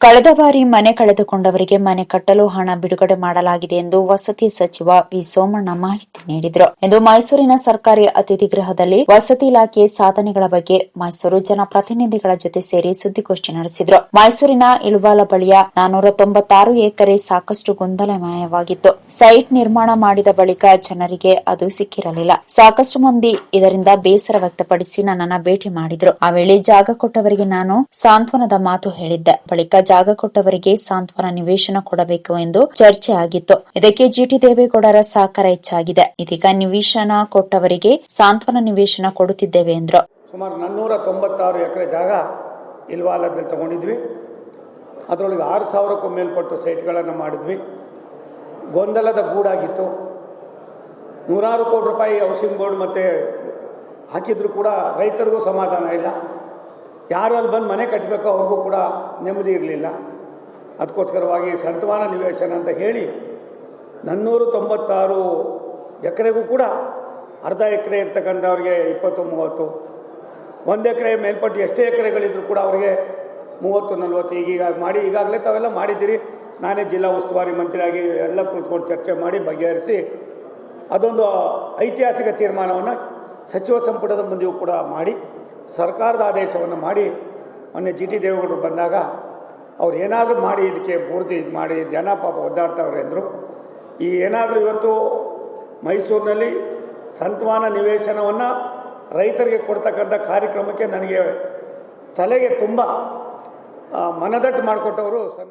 ಕಳೆದ ಬಾರಿ ಮನೆ ಕಳೆದುಕೊಂಡವರಿಗೆ ಮನೆ ಕಟ್ಟಲು ಹಣ ಬಿಡುಗಡೆ ಮಾಡಲಾಗಿದೆ ಎಂದು ವಸತಿ ಸಚಿವ ವಿ ಸೋಮಣ್ಣ ಮಾಹಿತಿ ನೀಡಿದರು. ಎಂದು ಮೈಸೂರಿನ ಸರ್ಕಾರಿ ಅತಿಥಿ ಗೃಹದಲ್ಲಿ ವಸತಿ ಇಲಾಖೆ ಸಾಧನೆಗಳ ಬಗ್ಗೆ ಮೈಸೂರು ಜನಪ್ರತಿನಿಧಿಗಳ ಜೊತೆ ಸೇರಿ ಸುದ್ದಿಗೋಷ್ಠಿ ನಡೆಸಿದರು. ಮೈಸೂರಿನ ಇಲ್ವಾಲ ಬಳಿಯ ನಾನೂರ ತೊಂಬತ್ತಾರು ಎಕರೆ ಸಾಕಷ್ಟು ಗೊಂದಲಮಯವಾಗಿತ್ತು. ಸೈಟ್ ನಿರ್ಮಾಣ ಮಾಡಿದ ಬಳಿಕ ಜನರಿಗೆ ಅದು ಸಿಕ್ಕಿರಲಿಲ್ಲ. ಸಾಕಷ್ಟು ಮಂದಿ ಇದರಿಂದ ಬೇಸರ ವ್ಯಕ್ತಪಡಿಸಿ ನನ್ನನ್ನು ಭೇಟಿ ಮಾಡಿದರು. ಆ ವೇಳೆ ಜಾಗ ಕೊಟ್ಟವರಿಗೆ ನಾನು ಸಾಂತ್ವನದ ಮಾತು ಹೇಳಿದ್ದೆ. ಬಳಿಕ ಜಾಗ ಕೊಟ್ಟವರಿಗೆ ಸಾಂತ್ವನ ನಿವೇಶನ ಕೊಡಬೇಕು ಎಂದು ಚರ್ಚೆ ಆಗಿತ್ತು. ಇದಕ್ಕೆ ಜಿಟಿ ದೇವೇಗೌಡರ ಸಹಕಾರ ಹೆಚ್ಚಾಗಿದೆ. ಇದೀಗ ನಿವೇಶನ ಕೊಟ್ಟವರಿಗೆ ಸಾಂತ್ವನ ನಿವೇಶನ ಕೊಡುತ್ತಿದ್ದೇವೆ ಎಂದರು. ಸುಮಾರು ನಾನ್ನೂರ ತೊಂಬತ್ತಾರು ಎಕರೆ ಜಾಗ ಇಲ್ವಾಲದಲ್ಲಿ ತಗೊಂಡಿದ್ವಿ. ಅದರೊಳಗೆ ಆರು ಸಾವಿರಕ್ಕೂ ಮೇಲ್ಪಟ್ಟು ಸೈಟ್ಗಳನ್ನು ಮಾಡಿದ್ವಿ. ಗೊಂದಲದ ಗೂಡಾಗಿತ್ತು. ನೂರಾರು ಕೋಟಿ ರೂಪಾಯಿ ಹೌಸಿಂಗ್ ಬೋರ್ಡ್ ಮತ್ತು ಹಾಕಿದ್ರು ಕೂಡ ರೈತರಿಗೂ ಸಮಾಧಾನ ಇಲ್ಲ. ಯಾರು ಅಲ್ಲಿ ಬಂದು ಮನೆ ಕಟ್ಟಬೇಕೋ ಅವ್ರಿಗೂ ಕೂಡ ನೆಮ್ಮದಿ ಇರಲಿಲ್ಲ. ಅದಕ್ಕೋಸ್ಕರವಾಗಿ ಸಂತವಾನ ನಿವೇಶನ ಅಂತ ಹೇಳಿ ನನ್ನೂರು ತೊಂಬತ್ತಾರು ಎಕರೆಗೂ ಕೂಡ ಅರ್ಧ ಎಕರೆ ಇರ್ತಕ್ಕಂಥವ್ರಿಗೆ ಇಪ್ಪತ್ತು, ಮೂವತ್ತು. ಒಂದು ಎಕರೆ ಮೇಲ್ಪಟ್ಟು ಎಷ್ಟೇ ಎಕರೆಗಳಿದ್ರು ಕೂಡ ಅವರಿಗೆ ಮೂವತ್ತು, ನಲ್ವತ್ತು ಈಗೀಗ ಮಾಡಿ, ಈಗಾಗಲೇ ತಾವೆಲ್ಲ ಮಾಡಿದ್ದೀರಿ. ನಾನೇ ಜಿಲ್ಲಾ ಉಸ್ತುವಾರಿ ಮಂತ್ರಿಯಾಗಿ ಎಲ್ಲ ಕೂತ್ಕೊಂಡು ಚರ್ಚೆ ಮಾಡಿ ಬಗೆಹರಿಸಿ ಅದೊಂದು ಐತಿಹಾಸಿಕ ತೀರ್ಮಾನವನ್ನು ಸಚಿವ ಸಂಪುಟದ ಮುಂದೆಯೂ ಕೂಡ ಮಾಡಿ ಸರ್ಕಾರದ ಆದೇಶವನ್ನು ಮಾಡಿ ಮೊನ್ನೆ ಜಿ ಟಿ ದೇವೇಗೌಡರು ಬಂದಾಗ ಅವ್ರು ಏನಾದರೂ ಮಾಡಿ ಇದಕ್ಕೆ ಪೂರ್ತಿ ಇದು ಮಾಡಿ, ಜನ ಪಾಪ ಒದ್ದಾಡ್ತಾವ್ರೆ ಅಂದರು. ಈ ಏನಾದರೂ ಇವತ್ತು ಮೈಸೂರಿನಲ್ಲಿ ಸಂತಮಾನ ನಿವೇಶನವನ್ನು ರೈತರಿಗೆ ಕೊಡ್ತಕ್ಕಂಥ ಕಾರ್ಯಕ್ರಮಕ್ಕೆ ನನಗೆ ತಲೆಗೆ ತುಂಬ ಮನದಟ್ಟು ಮಾಡಿಕೊಟ್ಟವರು ಸನ್